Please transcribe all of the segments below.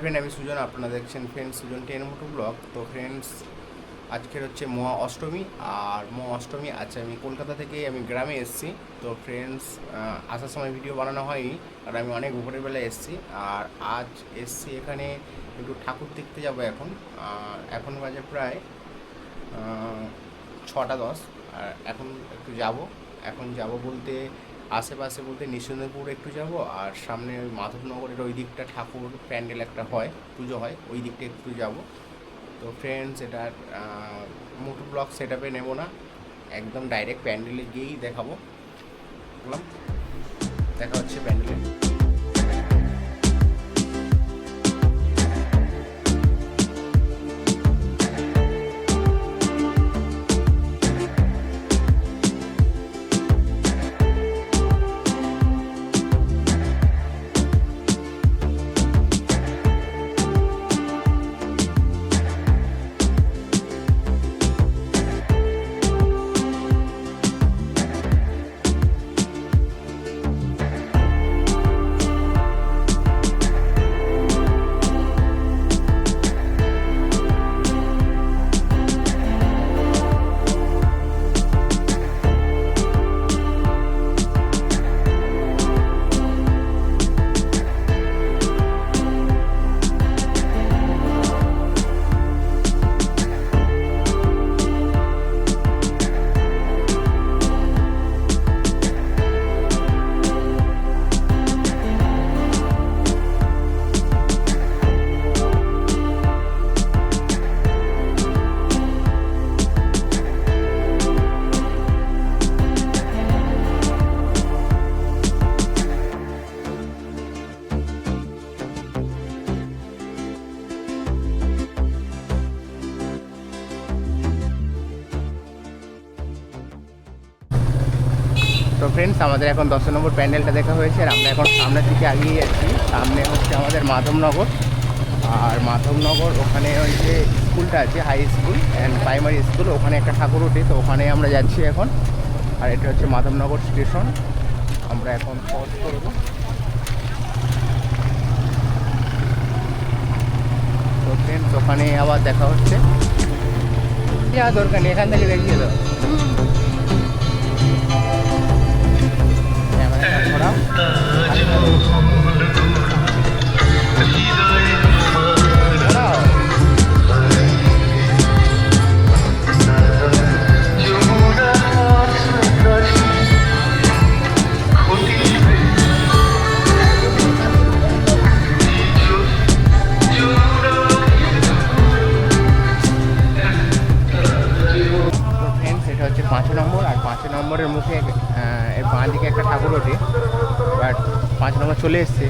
Friend আমি সুজন আপনারা দেখছেন friends Sujan ten moto vlog তো ফ্রেন্ডস আজকের হচ্ছে মহা অষ্টমী, আর মহা অষ্টমী আচ্ছা আমি কলকাতা থেকে আমি গ্রামে এসেছি। তো ফ্রেন্ডস আসার সময় ভিডিও বানানো হয়নি, আর আমি অনেক উপরের বেলায় এসেছি। আর আজ এসছি এখানে একটু ঠাকুর দেখতে যাব এখন। এখন বাজে প্রায় ছটা দশ। আর এখন একটু যাব। এখন যাব বলতে আশেপাশে বলতে নিঃসন্দেহপুর একটু যাব, আর সামনে ওই মাধবনগরের ওই দিকটা ঠাকুর প্যান্ডেল একটা হয়, পুজো হয়, ওই দিকটা একটু যাব। তো ফ্রেন্ডস এটা মোটু ব্লক সেট আপে নেব না, একদম ডাইরেক্ট প্যান্ডেলে গিয়েই দেখাবো। দেখা হচ্ছে প্যান্ডেলে। তো ফ্রেন্ডস আমাদের এখন দশ নম্বর প্যান্ডেলটা দেখা হয়েছে আর আমরা এখন সামনের দিকে এগিয়ে যাচ্ছি সামনে হচ্ছে আমাদের মাধবনগর। আর মাধবনগর ওখানে ওই যে স্কুলটা আছে high school and primary school ওখানে একটা ঠাকুর ওঠে তো ওখানে আমরা যাচ্ছি এখন। আর এটা হচ্ছে মাধবনগর স্টেশন আমরা এখন পজ করব। তো ফ্রেন্ডস ওখানে আবার দেখা হচ্ছে। দরকার নেই, এখান থেকে দেখিয়ে দাও Bravo. Bravo. বাট পাঁচ নম্বর চলে এসছে।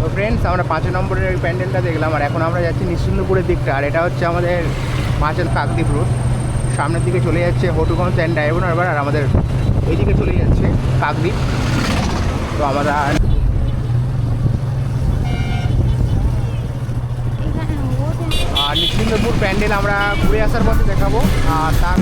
তো ফ্রেন্ডস আমরা পাঁচ নম্বরের ওই প্যান্ডেলটা দেখলাম আর এখন আমরা যাচ্ছি নিশ্চিন্দপুরের দিকটা আর এটা হচ্ছে আমাদের পাঁচের কাকদ্বীপ রোড সামনের দিকে চলে যাচ্ছে হটুগঞ্জ অ্যান্ড ডায়মন্ড হারবার আর আমাদের এই দিকে চলে যাচ্ছে কাকদ্বীপ। তো আমরা আর নিশ্চিন্ত রবীন্দ্রপুর প্যান্ডেল আমরা ঘুরে আসার পথে দেখাবো। আর তার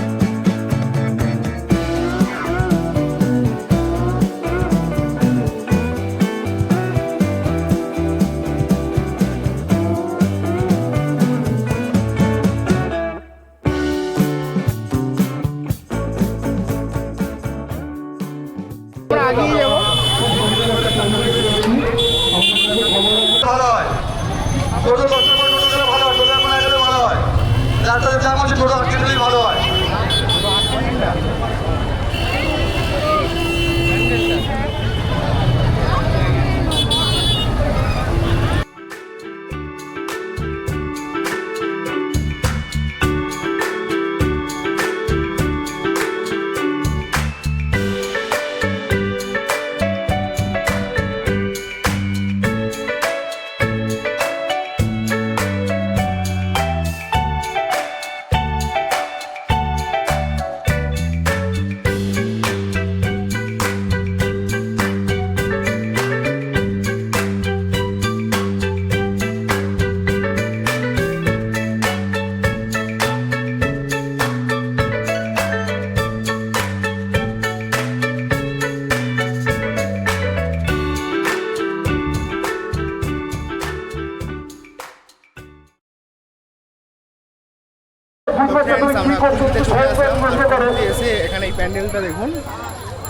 প্যান্ডেলটা দেখুন।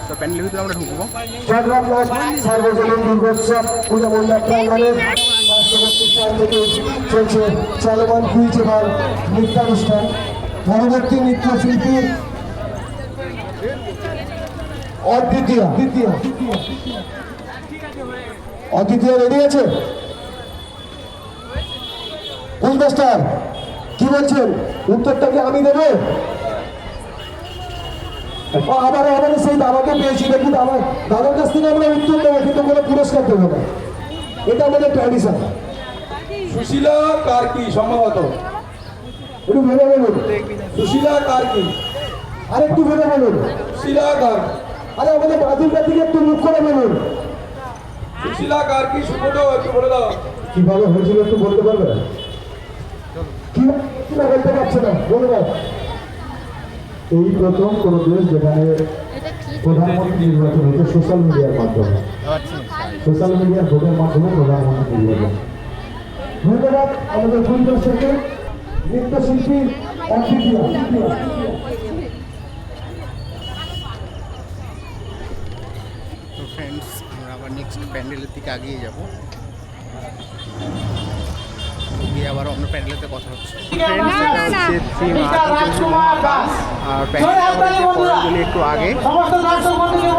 তো প্যান্ডেলের ভিতরে আমরা ঢুকবো। পরবর্তী নৃত্যশিল্পী অদ্বিতীয়। দ্বিতীয় অদ্বিতীয় রেডি আছে? কি বলছেন? উত্তরটা কি আমি দেবো? আবার আবার সেই দাদাকে পেয়েছি দেখি দাদা দাদার কাছ থেকে আমরা উত্তর দেবো কিন্তু কোনো পুরস্কার দেবো না। এটা আমাদের ট্র্যাডিশন সুশীলা কার্কি সম্ভবত? একটু ভেবে বলুন। সুশীলা কার্কি আর একটু ভেবে বলুন। সুশীলা কার্ক আরে আমাদের বাজুরটা দিকে একটু মুখ করে বলুন। সুশীলা কার্কি সুব্রত একটু বলে দাও। কীভাবে হয়েছিল একটু বলতে পারবে? কি? না বলতে পারছে না বলে দাও এই প্রথম কোনো দেশ যেখানে প্রধানমন্ত্রী নির্বাচন হচ্ছে সোশ্যাল মিডিয়ার মাধ্যমে। সোশ্যাল মিডিয়ার ভোটের মাধ্যমে প্রধানমন্ত্রী নির্বাচন। ধন্যবাদ আমাদের পরিদর্শককে নৃত্যশিল্পী অদ্বিতীয় তো ফ্রেন্ডস আবার নেক্সট প্যান্ডেলের দিকে আগিয়ে যাব। গিয়ে আবার অন্য প্যান্ডেলেতে কথা হচ্ছে। আর একটু আগে। সমস্ত দর্শক বন্ধুকে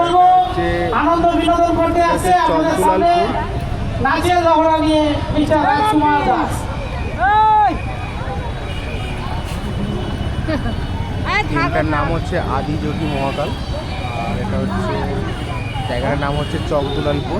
যে আনন্দ বিনোদন করতে আসছে আমাদের সামনে। নাচের রহড়া নিয়ে মিস্টার রাজকুমার দাস। এটার নাম হচ্ছে আদিযোগী মহাকাল। আর এটা হচ্ছে জায়গাটার নাম হচ্ছে চকদুলালপুর।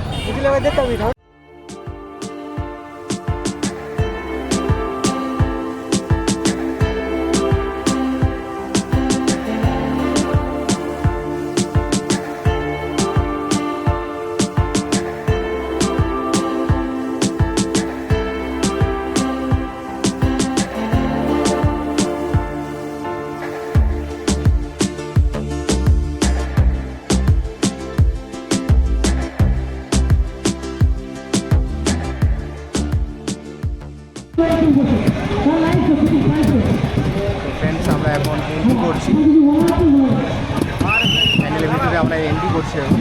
করছি। এখন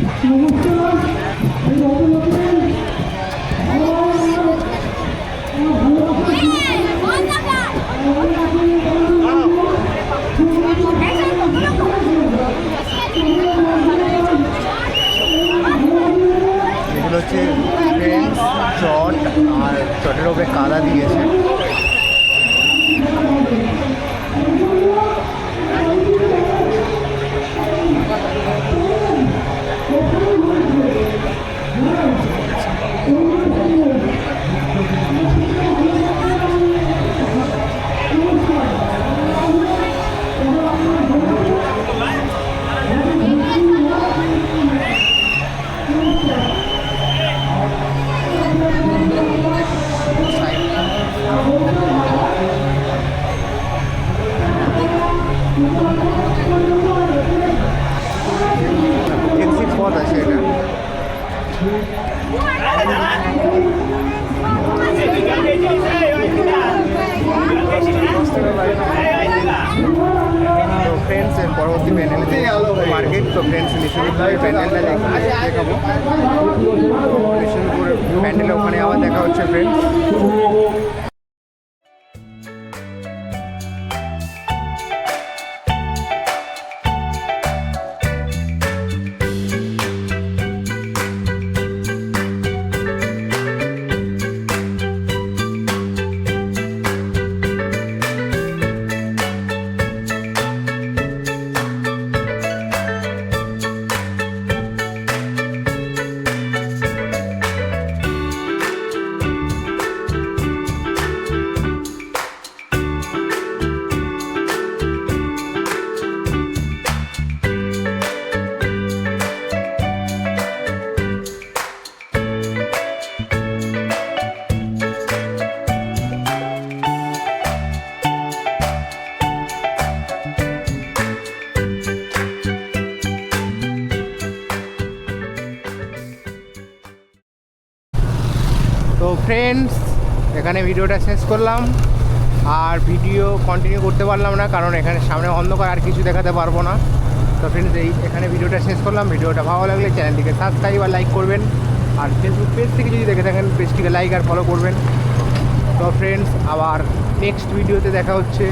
মার্কেট তো ফ্রেন্ডস বিশ্ববিদ্যালয়ের প্যান্ডেলটা দেখ- দেখাবো। মিশনপুর প্যান্ডেলে ওখানে আবার দেখা হচ্ছে ফ্রেন্ডস এখানে ভিডিওটা শেষ করলাম। আর ভিডিও কন্টিনিউ করতে পারলাম না, কারণ এখানে সামনে অন্ধকার, আর কিছু দেখাতে পারব না। তো ফ্রেন্ডস এই এখানে ভিডিওটা শেষ করলাম। ভিডিওটা ভালো লাগলে চ্যানেলটিকে সাবস্ক্রাইব আর লাইক করবেন। আর ফেসবুক পেজ থেকে যদি দেখে থাকেন পেজটিকে লাইক আর ফলো করবেন। তো ফ্রেন্ডস আবার নেক্সট ভিডিওতে দেখা হচ্ছে।